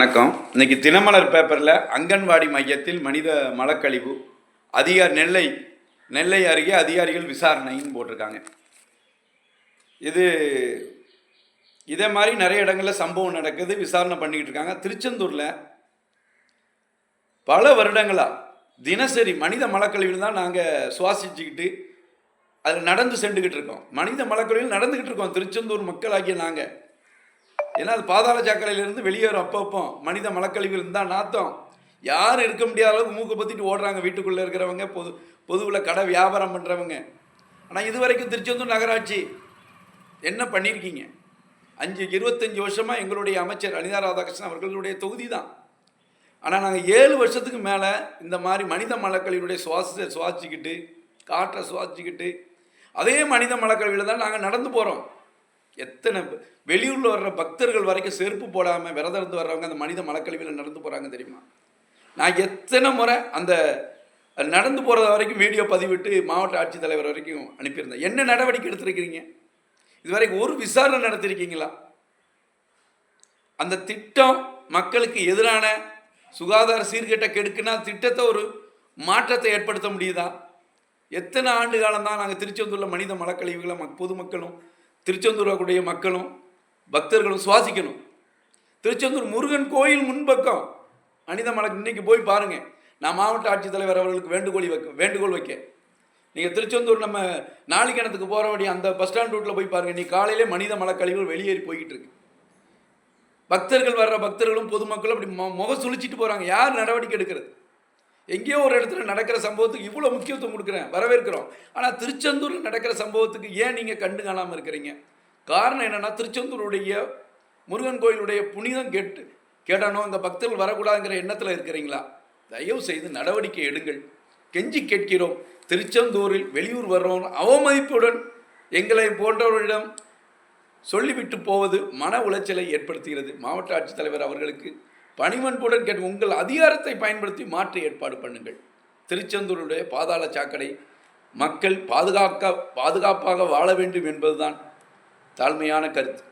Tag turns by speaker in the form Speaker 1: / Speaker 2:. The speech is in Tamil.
Speaker 1: வணக்கம். இன்னைக்கு தினமலர் பேப்பரில் அங்கன்வாடி மையத்தில் மனித மலக்கழிவு அதிகார் நெல்லை நெல்லை அருகே அதிகாரிகள் விசாரணைன்னு போட்டிருக்காங்க. இது இதே மாதிரி நிறைய இடங்களில் சம்பவம் நடக்குது விசாரணை பண்ணிக்கிட்டு இருக்காங்க. திருச்செந்தூரில் பல வருடங்களாக தினசரி மனித மலக்கழிவில் தான் நாங்கள் சுவாசிச்சுக்கிட்டு அதில் நடந்து சென்றுக்கிட்டு இருக்கோம். மனித மலக்கழிவில் நடந்துக்கிட்டு இருக்கோம். திருச்செந்தூர் மக்களாகிய நாங்கள் ஏன்னா அது பாதாள சாக்கடையிலேருந்து வெளியேறும் அப்பப்போ. மனித மலக்கழிவுகள் இருந்தால் நாத்தம். யாரும் இருக்க முடியாத அளவுக்கு மூக்கை பற்றிட்டு ஓடுறாங்க வீட்டுக்குள்ளே இருக்கிறவங்க பொது பொதுவில் கடை வியாபாரம் பண்ணுறவங்க ஆனால் இது வரைக்கும் திருச்செந்தூர் நகராட்சி என்ன பண்ணியிருக்கீங்க அஞ்சு இருபத்தஞ்சி வருஷமாக எங்களுடைய அமைச்சர் அனிதா ராதாகிருஷ்ணன் அவர்களுடைய தொகுதி தான் ஆனால் நாங்கள் ஏழு வருஷத்துக்கு மேலே இந்த மாதிரி மனித மலக்கழிவுடைய சுவாசத்தை சுவாசிச்சுக்கிட்டு காற்றை சுவாசிக்கிட்டு அதே மனித மலக்கழிவில் தான் நாங்கள் நடந்து போகிறோம் எத்தனை வெளியூரில் வர்ற பக்தர்கள் வரைக்கும் செருப்பு போடாமல் விரதம் இருந்து வர்றவங்க அந்த மனித மலக்கழிவில் நடந்து போகிறாங்க தெரியுமா? நான் எத்தனை முறை அந்த நடந்து போகிறத வரைக்கும் வீடியோ பதிவிட்டு மாவட்ட ஆட்சித்தலைவர் வரைக்கும் அனுப்பியிருந்தேன். என்ன நடவடிக்கை எடுத்திருக்கிறீங்க? இதுவரைக்கும் ஒரு விசாரணை நடத்திருக்கீங்களா? அந்த திட்டம் மக்களுக்கு எதிரான சுகாதார சீர்கேட்டை கெடுக்குன்னா திட்டத்தை ஒரு மாற்றத்தை ஏற்படுத்த முடியுதா? எத்தனை ஆண்டு காலம் தான் நாங்கள் திருச்செந்தூரில் மனித மலக்கழிவுகளை மக் பொதுமக்களும் திருச்செந்தூரக்கூடிய மக்களும் பக்தர்களும் சுவாசிக்கணும். திருச்செந்தூர் முருகன் கோயில் முன்பக்கம். மனித மலை இன்னைக்கு போய் பாருங்கள் நான் மாவட்ட ஆட்சித்தலைவர் அவர்களுக்கு வேண்டுகோள் வைக்க வேண்டுகோள் வைக்க. நீங்கள் திருச்செந்தூர் நம்ம நாளிக்கணத்துக்கு போகிற வழி அந்த பஸ் ஸ்டாண்ட் ரூட்டில் போய் பாருங்க. நீ காலையிலே மனித மலக்கழிவுகள் வெளியேறி போய்கிட்டு இருக்கு. பக்தர்கள் வர்ற பக்தர்களும் பொதுமக்களும் அப்படி முக சுழிச்சிட்டு போகிறாங்க யார் நடவடிக்கை எடுக்கிறது? எங்கேயோ ஒரு இடத்துல நடக்கிற சம்பவத்துக்கு இவ்வளோ முக்கியத்துவம் கொடுக்குறேன் வரவேற்கிறோம். ஆனால் திருச்செந்தூரில் நடக்கிற சம்பவத்துக்கு ஏன் நீங்கள் கண்டு காணாமல் இருக்கிறீங்க? காரணம் என்னென்னா திருச்செந்தூருடைய முருகன் கோயிலுடைய புனிதம் கேட்டு கேட்டணும் இந்த பக்தர்கள் வரக்கூடாதுங்கிற எண்ணத்தில் இருக்கிறீங்களா? தயவு செய்து நடவடிக்கை எடுங்கள். கெஞ்சி கேட்கிறோம். திருச்செந்தூரில் வெளியூர் வர்றவங்க அவமதிப்புடன் எங்களை போன்றவர்களிடம் சொல்லிவிட்டு போவது மன உளைச்சலை ஏற்படுத்துகிறது. மாவட்ட ஆட்சித்தலைவர் அவர்களுக்கு பணிவன்புடன் கேட்டு உங்கள் அதிகாரத்தை பயன்படுத்தி மாற்று ஏற்பாடு பண்ணுங்கள். திருச்செந்தூருடைய பாதாள சாக்கடை மக்கள் பாதுகாக்க பாதுகாப்பாக வாழ வேண்டும் என்பதுதான் தாழ்மையான கருத்து.